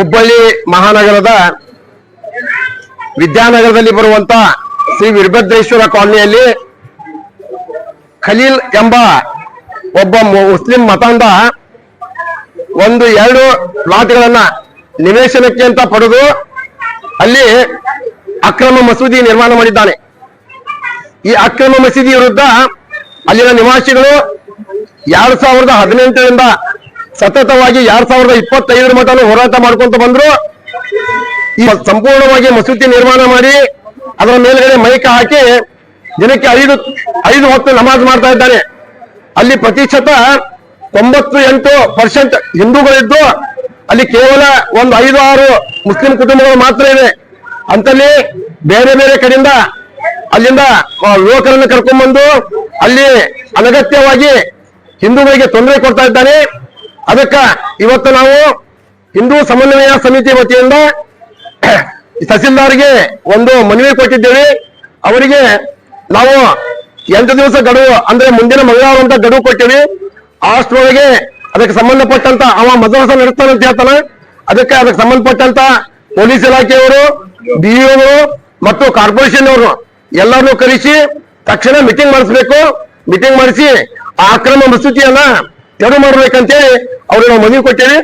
ಹುಬ್ಬಳ್ಳಿ ಮಹಾನಗರದ ವಿದ್ಯಾನಗರದಲ್ಲಿ ಬರುವಂತ ಶ್ರೀ ವೀರಭದ್ರೇಶ್ವರ ಕಾಲನಿಯಲ್ಲಿ ಖಲೀಲ್ ಎಂಬ ಒಬ್ಬ ಮುಸ್ಲಿಂ ಮತಾಂಧ ಒಂದು ಎರಡು ಪ್ಲಾಟ್ಗಳನ್ನ ನಿವೇಶನಕ್ಕೆ ಅಂತ ಪಡೆದು ಅಲ್ಲಿ ಅಕ್ರಮ ಮಸೂದಿ ನಿರ್ಮಾಣ ಮಾಡಿದ್ದಾನೆ. ಈ ಅಕ್ರಮ ಮಸೀದಿ ವಿರುದ್ಧ ಅಲ್ಲಿನ ನಿವಾಸಿಗಳು ಎರಡ್ ಸಾವಿರದ ಹದಿನೆಂಟರಿಂದ ಸತತವಾಗಿ ಎರಡ್ ಸಾವಿರದ ಇಪ್ಪತ್ತೈದರ ಮಟ್ಟನು ಹೋರಾಟ ಮಾಡ್ಕೊಂತ ಬಂದ್ರು. ಈ ಸಂಪೂರ್ಣವಾಗಿ ಮಸೂತಿ ನಿರ್ಮಾಣ ಮಾಡಿ ಅದರ ಮೇಲ್ಗಡೆ ಮೈಕ ಹಾಕಿ ದಿನಕ್ಕೆ ಐದು ಐದು ಹೊತ್ತು ನಮಾಜ್ ಮಾಡ್ತಾ ಇದ್ದಾರೆ ಅಲ್ಲಿ ಪ್ರತಿಶತ ತೊಂಬತ್ತು ಎಂಟು ಪರ್ಸೆಂಟ್ ಹಿಂದೂಗಳಿದ್ದು, ಅಲ್ಲಿ ಕೇವಲ ಒಂದು ಐದು, ಆರು ಮುಸ್ಲಿಂ ಕುಟುಂಬಗಳು ಮಾತ್ರ ಇದೆ. ಅಂತಲ್ಲಿ ಬೇರೆ ಬೇರೆ ಕಡೆಯಿಂದ ಅಲ್ಲಿಂದ ಯುವಕರನ್ನು ಕರ್ಕೊಂಡ್ಬಂದು ಅಲ್ಲಿ ಅನಗತ್ಯವಾಗಿ ಹಿಂದೂಗಳಿಗೆ ತೊಂದರೆ ಕೊಡ್ತಾ ಇದ್ದಾನೆ. ಅದಕ್ಕ ಇವತ್ತು ನಾವು ಹಿಂದೂ ಸಮನ್ವಯ ಸಮಿತಿ ವತಿಯಿಂದ ತಹಸೀಲ್ದಾರ್ಗೆ ಒಂದು ಮನವಿ ಕೊಟ್ಟಿದ್ದೇವೆ. ಅವರಿಗೆ ನಾವು ಎಂಟು ದಿವಸ ಗಡುವು, ಅಂದ್ರೆ ಮುಂದಿನ ಮಂಗಳವಾರ ಅಂತ ಗಡುವು ಕೊಟ್ಟಿವಿ. ಅಷ್ಟರೊಳಗೆ ಅದಕ್ಕೆ ಸಂಬಂಧಪಟ್ಟಂತ ಅವ ಮದ್ರಾಸ ನಡೆಸ್ತಾನೆ ಅಂತ ಹೇಳ್ತಾನೆ. ಅದಕ್ಕೆ ಅದಕ್ಕೆ ಸಂಬಂಧಪಟ್ಟಂತ ಪೊಲೀಸ್ ಇಲಾಖೆಯವರು ಬಿಇಒಗಳು ಮತ್ತು ಕಾರ್ಪೊರೇಷನ್ ಅವರು ಎಲ್ಲರನ್ನೂ ಕರೆಸಿ ತಕ್ಷಣ ಮೀಟಿಂಗ್ ಮಾಡಿಸ್ಬೇಕು. ಮೀಟಿಂಗ್ ಮಾಡಿಸಿ ಆ ಅಕ್ರಮ ಮಸೂತಿಯನ್ನ ತೆರವು ಮಾಡ್ಬೇಕಂತೇಳಿ ಅವ್ರಿಗೆ ನಾವು ಮನವಿ ಕೊಟ್ಟೇವಿ.